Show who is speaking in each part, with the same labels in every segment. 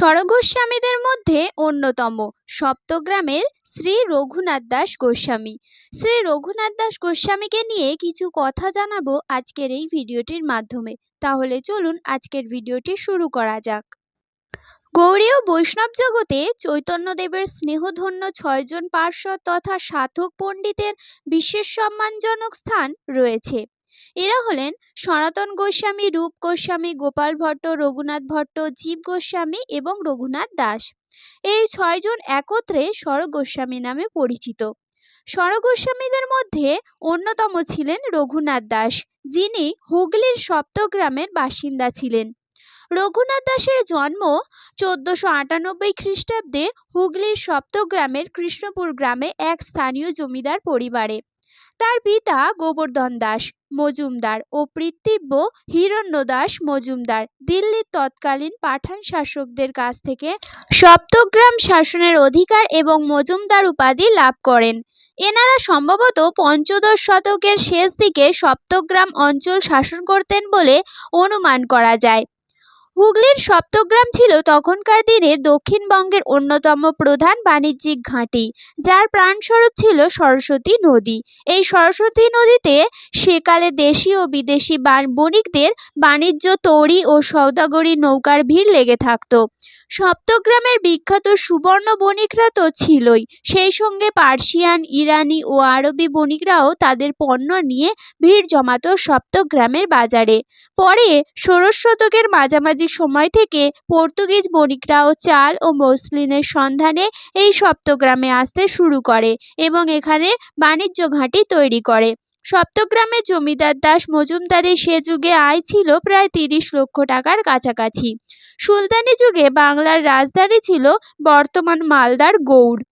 Speaker 1: স্বরগোস্বামীদের মধ্যে অন্যতম। সপ্তগ্রামের শ্রী রঘুনাথ দাস গোস্বামী। শ্রী রঘুনাথ দাস গোস্বামীকে নিয়ে কিছু কথা জানাব আজকের এই ভিডিওটির মাধ্যমে। তাহলে চলুন আজকের ভিডিওটি শুরু করা যাক। গৌড়ীয় বৈষ্ণব জগতে চৈতন্যদেবের স্নেহধন্য ছয়জন পার্শ্বদ তথা সাধক পণ্ডিতের বিশেষ সম্মানজনক স্থান রয়েছে। এরা হলেন সনাতন গোস্বামী, রূপ গোস্বামী, গোপাল ভট্ট, রঘুনাথ ভট্ট, জীব গোস্বামী এবং রঘুনাথ দাস। এই ছয়জন একত্রে স্বর গোস্বামী নামে পরিচিত। স্বর গোস্বামীদের মধ্যে অন্যতম ছিলেন রঘুনাথ দাস, যিনি হুগলির সপ্তগ্রামের বাসিন্দা ছিলেন। রঘুনাথ দাসের জন্ম চোদ্দশো আটানব্বই খ্রিস্টাব্দে হুগলির সপ্তগ্রামের কৃষ্ণপুর গ্রামে এক স্থানীয় জমিদার পরিবারে। তার পিতা গোবর্ধন দাস মজুমদার ও পিতৃব্য হিরণ্য দাস মজুমদার। দিল্লির তৎকালীন পাঠান শাসকদের কাছ থেকে সপ্তগ্রাম শাসনের অধিকার এবং মজুমদার উপাধি লাভ করেন। এনারা সম্ভবত পঞ্চদশ শতকের শেষ দিকে সপ্তগ্রাম অঞ্চল শাসন করতেন বলে অনুমান করা যায়। হুগলির সপ্তগ্রাম ছিল তখনকার দিনে দক্ষিণবঙ্গের অন্যতম প্রধান বাণিজ্যিক ঘাঁটি, যার প্রাণস্বরূপ ছিল সরস্বতী নদী। এই সরস্বতী নদীতে সেকালে দেশি ও বিদেশি বণিকদের বাণিজ্য তৈরি ও সৌদাগরি নৌকার ভিড় লেগে থাকত। সপ্তগ্রামের বিখ্যাত সুবর্ণ বণিকরা তো ছিলই। সেই সঙ্গে পার্সিয়ান, ইরানি ও আরবি বণিকরাও তাদের পণ্য নিয়ে ভিড় জমাত সপ্তগ্রামের বাজারে। পরে ষোড়শ শতকের মাঝামাঝি সময় থেকে পর্তুগিজ বণিকরাও চাল ও মসলিনের সন্ধানে এই সপ্তগ্রামে আসতে শুরু করে এবং এখানে বাণিজ্য ঘাঁটি তৈরি করে। সপ্তগ্রামের জমিদার দাস মজুমদারের সে যুগে আয় ছিল প্রায় তিরিশ লক্ষ টাকার কাছাকাছি। সুলতানি যুগে বাংলার রাজধানী ছিল বর্তমান মালদার গৌড়।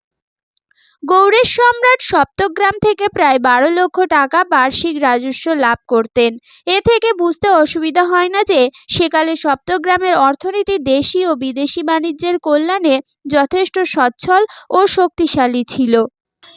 Speaker 1: গৌড়ের সম্রাট সপ্তগ্রাম থেকে প্রায় বারো লক্ষ টাকা বার্ষিক রাজস্ব লাভ করতেন। এ থেকে বুঝতে অসুবিধা হয় না যে, সেকালে সপ্তগ্রামের অর্থনীতি দেশি ও বিদেশি বাণিজ্যের কল্যাণে যথেষ্ট সচ্ছল ও শক্তিশালী ছিল।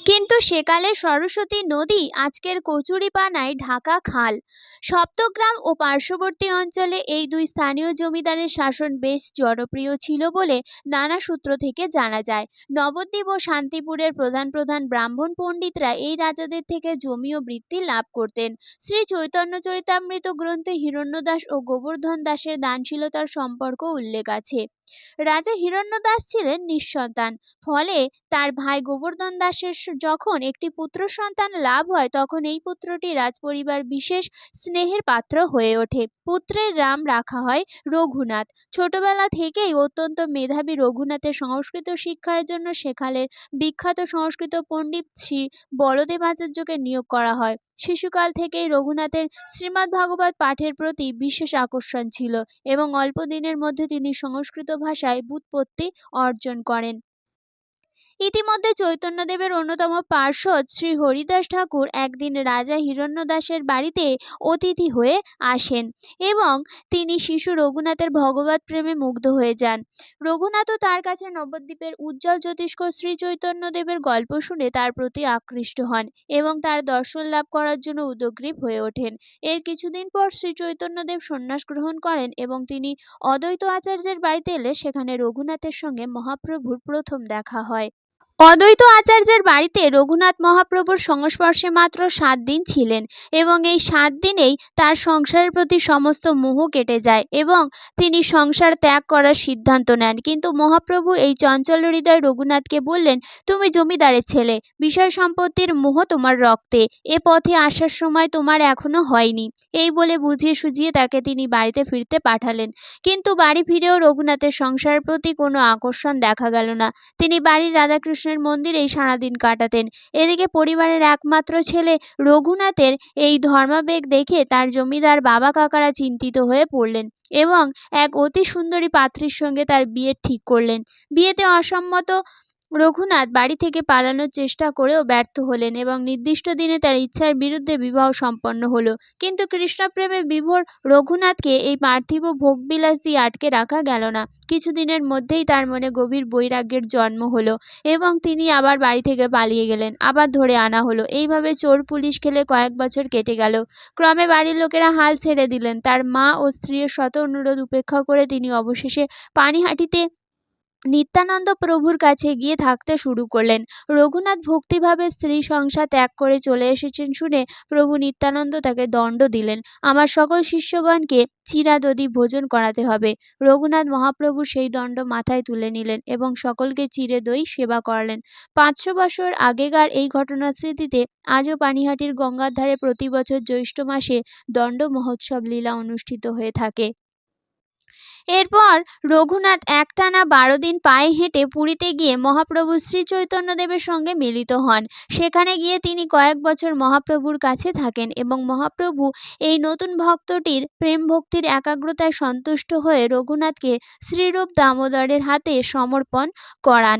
Speaker 1: কিন্তু সেকালে সরস্বতী নদী আজকের কচুরিপানায় ঢাকা খাল। সপ্তগ্রাম ও পার্শ্ববর্তী অঞ্চলে এই দুই স্থানীয় জমিদারের শাসন বেশ জনপ্রিয় ছিল বলে নানা সূত্র থেকে জানা যায়। নবদ্বীপ ও শান্তিপুরের প্রধান প্রধান ব্রাহ্মণ পণ্ডিতরা এই রাজাদের থেকে জমি ও বৃত্তি লাভ করতেন। শ্রী চৈতন্য চরিতামৃত গ্রন্থে হিরণ্যদাস ও গোবর্ধন দাসের দানশীলতার সম্পর্ক উল্লেখ আছে। রাজা হিরণ্য দাস ছিলেন নিঃসন্তান। ফলে তার ভাই গোবর্ধন দাসের যখন একটি পুত্র সন্তান লাভ হয়, তখন এই পুত্রটি রাজপরিবার বিশেষ স্নেহের পাত্র হয়ে ওঠে। পুত্রের রাম রাখা হয় রঘুনাথ। ছোটবেলা থেকেই অত্যন্ত মেধাবী রঘুনাথের সংস্কৃত শিক্ষার জন্য সেখানের বিখ্যাত সংস্কৃত পণ্ডিত শ্রী বলদেব আচার্যকে নিয়োগ করা হয়। শিশুকাল থেকেই রঘুনাথের শ্রীমদ্ ভাগবত পাঠের প্রতি বিশেষ আকর্ষণ ছিল এবং অল্প দিনের মধ্যে তিনি সংস্কৃত ভাষায় ব্যুৎপত্তি অর্জন করেন। ইতিমধ্যে চৈতন্যদেবের অন্যতম পার্শ্বদ শ্রী হরিদাস ঠাকুর একদিন রাজা হিরণ্যদাসের বাড়িতে অতিথি হয়ে আসেন এবং তিনি শিশু রঘুনাথের ভগবত প্রেমে মুগ্ধ হয়ে যান। রঘুনাথও তার কাছে নবদ্বীপের উজ্জ্বল জ্যোতিষ্ক শ্রী চৈতন্যদেবের গল্প শুনে তার প্রতি আকৃষ্ট হন এবং তার দর্শন লাভ করার জন্য উদগ্রীব হয়ে ওঠেন। এর কিছুদিন পর শ্রী চৈতন্যদেব সন্ন্যাস গ্রহণ করেন এবং তিনি অদ্বৈত আচার্যের বাড়িতে এলে সেখানে রঘুনাথের সঙ্গে মহাপ্রভুর প্রথম দেখা হয়। অদ্বৈত আচার্যের বাড়িতে রঘুনাথ মহাপ্রভুর সংস্পর্শে মাত্র সাত দিন ছিলেন এবং এই সাত দিনেই তার সংসারের প্রতি সমস্ত মোহ কেটে যায় এবং তিনি সংসার ত্যাগ করার সিদ্ধান্ত নেন। কিন্তু মহাপ্রভু এই চঞ্চল হৃদয় রঘুনাথকে বললেন, তুমি জমিদারের ছেলে, বিষয় সম্পত্তির মোহ তোমার রক্তে, এ পথে আসার সময় তোমার এখনও হয়নি। এই বলে বুঝিয়ে সুঝিয়ে তাকে তিনি বাড়িতে ফিরতে পাঠালেন। কিন্তু বাড়ি ফিরেও রঘুনাথের সংসারের প্রতি কোনো আকর্ষণ দেখা গেল না। তিনি বাড়ির রাধাকৃষ্ণ কৃষ্ণের মন্দিরেই সারাদিন কাটাতেন। এদিকে পরিবারের একমাত্র ছেলে রঘুনাথের এই ধর্মাবেগ দেখে তার জমিদার বাবা কাকারা চিন্তিত হয়ে পড়লেন এবং এক অতি সুন্দরী পাত্রীর সঙ্গে তার বিয়ে ঠিক করলেন। বিয়েতে অসম্মত রঘুনাথ বাড়ি থেকে পালানোর চেষ্টা করেও ব্যর্থ হলেন এবং নির্দিষ্ট দিনে তার ইচ্ছার বিরুদ্ধে বিবাহ সম্পন্ন হলো। কিন্তু কৃষ্ণপ্রেমে বিভোর রঘুনাথকে এই পার্থিব ভোগবিলাস দিয়ে আটকে রাখা গেল না। কিছুদিনের মধ্যেই তার মনে গভীর বৈরাগ্যের জন্ম হলো এবং তিনি আবার বাড়ি থেকে পালিয়ে গেলেন, আবার ধরে আনা হলো। এইভাবে চোর পুলিশ খেলে কয়েক বছর কেটে গেল। ক্রমে বাড়ির লোকেরা হাল ছেড়ে দিলেন। তার মা ও স্ত্রীর শত অনুরোধ উপেক্ষা করে তিনি অবশেষে পানিহাটিতে নিত্যানন্দ প্রভুর কাছে গিয়ে থাকতে শুরু করলেন। রঘুনাথ ভক্তিভাবে স্ত্রী সংসার ত্যাগ করে চলে এসেছেন শুনে প্রভু নিত্যানন্দ তাকে দণ্ড দিলেন। আমার সকল শিষ্যগণকে চিরাদদি ভোজন করাতে হবে। রঘুনাথ মহাপ্রভু সেই দণ্ড মাথায় তুলে নিলেন এবং সকলকে চিরে দই সেবা করালেন। পাঁচশো বছর আগেকার এই ঘটনার স্মৃতিতে আজও পানিহাটির গঙ্গার ধারে প্রতি বছর জ্যৈষ্ঠ মাসে দণ্ড মহোৎসব লীলা অনুষ্ঠিত হয়ে থাকে। এরপর রঘুনাথ একটানা বারো দিন পায়ে হেঁটে পুরীতে গিয়ে মহাপ্রভু শ্রী চৈতন্যদেবের সঙ্গে মিলিত হন। সেখানে গিয়ে তিনি কয়েক বছর মহাপ্রভুর কাছে থাকেন এবং মহাপ্রভু এই নতুন ভক্তটির প্রেম ভক্তির একাগ্রতায় সন্তুষ্ট হয়ে রঘুনাথকে শ্রীরূপ দামোদরের হাতে সমর্পণ করান।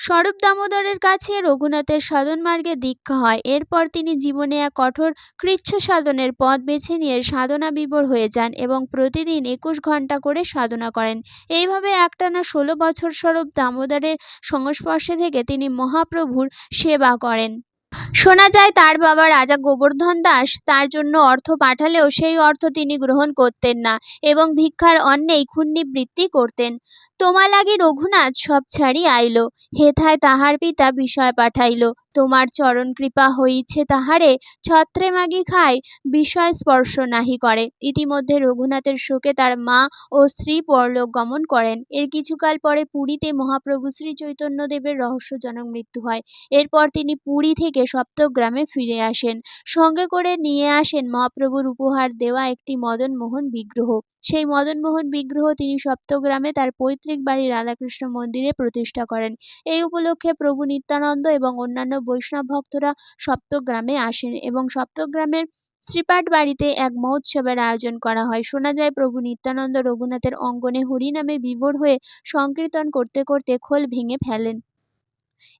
Speaker 1: স্বরূপ দামোদরের কাছে রঘুনাথের সাধন মার্গে দীক্ষা হয়। এরপর তিনি জীবনে এক কঠোর কৃচ্ছ সাধনের পথ বেছে নিয়ে সাধনা বিভোর হয়ে যান এবং প্রতিদিন একুশ ঘণ্টা করে সাধনা করেন। এইভাবে একটানা ষোলো বছর স্বরূপ দামোদরের সংস্পর্শে থেকে তিনি মহাপ্রভুর সেবা করেন। শোনা যায় তার বাবা রাজা গোবর্ধন দাস তার জন্য অর্থ পাঠালেও সেই অর্থ তিনি গ্রহণ করতেন না এবং ভিক্ষার অন্নেই খুন্নিবৃত্তি করতেন। তোমা লাগি রঘুনাথ সব ছাড়ি আইল, হেথায় তাহার পিতা বিষয় পাঠাইল। তোমার চরণ কৃপা হইছে তাহারে, ছত্রে মাগি খায়, বিষয় স্পর্শ নাহি করে। ইতিমধ্যে রঘুনাথের শোকে তার মা ও স্ত্রী পরলোক গমন করেন। এর কিছুকাল পরে পুরীতে মহাপ্রভু শ্রী চৈতন্যদেবের রহস্যজনক মৃত্যু হয়। এরপর তিনি পুরী থেকে সপ্তগ্রামে ফিরে আসেন। সঙ্গে করে নিয়ে আসেন মহাপ্রভুর উপহার দেওয়া একটি মদন মোহন বিগ্রহ। সেই মদন মোহন বিগ্রহ তিনি সপ্তগ্রামে তার পৈতৃক বাড়ি রাধাকৃষ্ণ মন্দিরে প্রতিষ্ঠা করেন। এই উপলক্ষে প্রভু নিত্যানন্দ এবং অন্যান্য বৈষ্ণব ভক্তরা সপ্তগ্রামে আসেন এবং সপ্তগ্রামের শ্রীপাঠ বাড়িতে এক মহোৎসবের আয়োজন করা হয়। শোনা যায়, প্রভু নিত্যানন্দ রঘুনাথের অঙ্গনে হরিনামে বিভোর হয়ে সংকীর্তন করতে করতে খোল ভেঙে ফেলেন।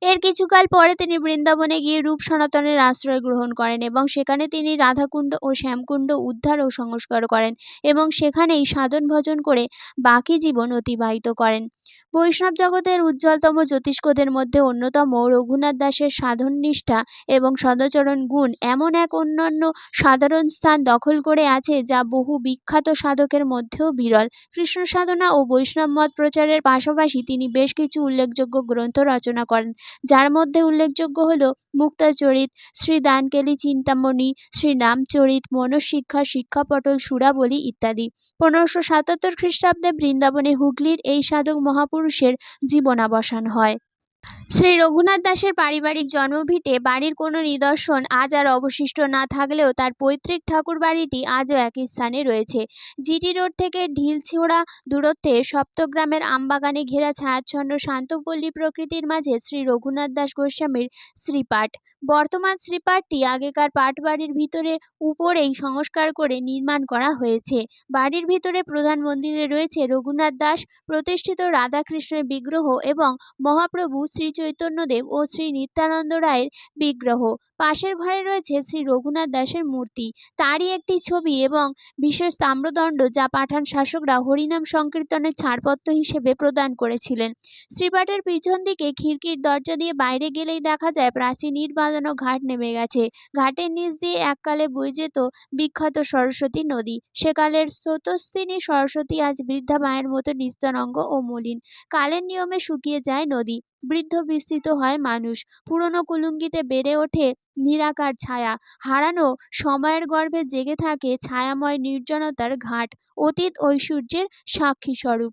Speaker 1: এর কিছুকাল পরে তিনি বৃন্দাবনে গিয়ে রূপ সনাতনের আশ্রয় গ্রহণ করেন এবং সেখানে তিনি রাধাকুণ্ড ও শ্যামকুণ্ড উদ্ধার ও সংস্কার করেন এবং সেখানেই সাধন ভজন করে বাকি জীবন অতিবাহিত করেন। বৈষ্ণব জগতের উজ্জ্বলতম জ্যোতিষ্কদের মধ্যে অন্যতম রঘুনাথ দাসের সাধন নিষ্ঠা এবং সদাচরণ গুণ এমন এক অন্যান্য সাধারণ স্থান দখল করে আছে যা বহু বিখ্যাত সাধকের মধ্যেও বিরল। কৃষ্ণ সাধনা ও বৈষ্ণব মত প্রচারের পাশাপাশি তিনি বেশ কিছু উল্লেখযোগ্য গ্রন্থ রচনা করেন। যার মধ্যে উল্লেখযোগ্য হল মুক্তাচরিত শ্রী দানকেলি চিন্তামণি শ্রী নামচরিত মনশিক্ষা, শিক্ষাপটল, সুরাবলী ইত্যাদি। পনেরোশো সাতাত্তর খ্রিস্টাব্দে বৃন্দাবনে হুগলির এই সাধক মহাপুরুষের জীবনাবসান হয়। শ্রী রঘুনাথ দাসের পারিবারিক জন্মভিটে বাড়ির কোনো নিদর্শন আজ আর অবশিষ্ট না থাকলেও তার পৈতৃক ঠাকুর বাড়িটি আজও একই স্থানে রয়েছে। জিটি রোড থেকে ঢিলছিওড়া দূরত্বে সপ্তগ্রামের আমবাগানে ঘেরা ছায়াচ্ছন্ন শান্তপল্লী প্রকৃতির মাঝে শ্রী রঘুনাথ দাস গোস্বামীর শ্রীপাঠ। বর্তমান শ্রীপাঠটি আগেকার পাট বাড়ির ভিতরে উপরেই সংস্কার করে নির্মাণ করা হয়েছে। বাড়ির ভিতরে প্রধান মন্দিরে রয়েছে রঘুনাথ দাস, প্রতিষ্ঠিত রাধাকৃষ্ণের বিগ্রহ এবং মহাপ্রভু শ্রী চৈতন্যদেব ও শ্রী নিত্যানন্দ রায়ের বিগ্রহ। পাশের ঘরে রয়েছে শ্রী রঘুনাথ দাসের মূর্তি। তারই একটি ছবি এবং বিশেষ তাম্রদণ্ড যা পাঠান শাসকরা হরিনাম সংকীর্তনের ছাড়পত্র হিসেবে প্রদান করেছিলেন। শ্রীপাঠের পিছন দিকে খিড়কির দরজা দিয়ে বাইরে গেলেই দেখা যায় প্রাচীন ইট বাঁধানো ঘাট নেমে গেছে। ঘাটের নিচ দিয়ে এককালে বয়ে যেত বিখ্যাত সরস্বতী নদী। সেকালের স্রোতস্বিনী সরস্বতী আজ বৃদ্ধা মায়ের মতো নিস্তরঙ্গ ও মলিন। কালের নিয়মে শুকিয়ে যায় নদী। বৃদ্ধ বিস্তৃত হয় মানুষ। পুরনো কুলুঙ্গিতে বেড়ে ওঠে নিরাকার ছায়া। হারানো সময়ের গর্ভে জেগে থাকে ছায়াময় নির্জনতার ঘাট। অতীত ঐশ্বর্যের সাক্ষী স্বরূপ।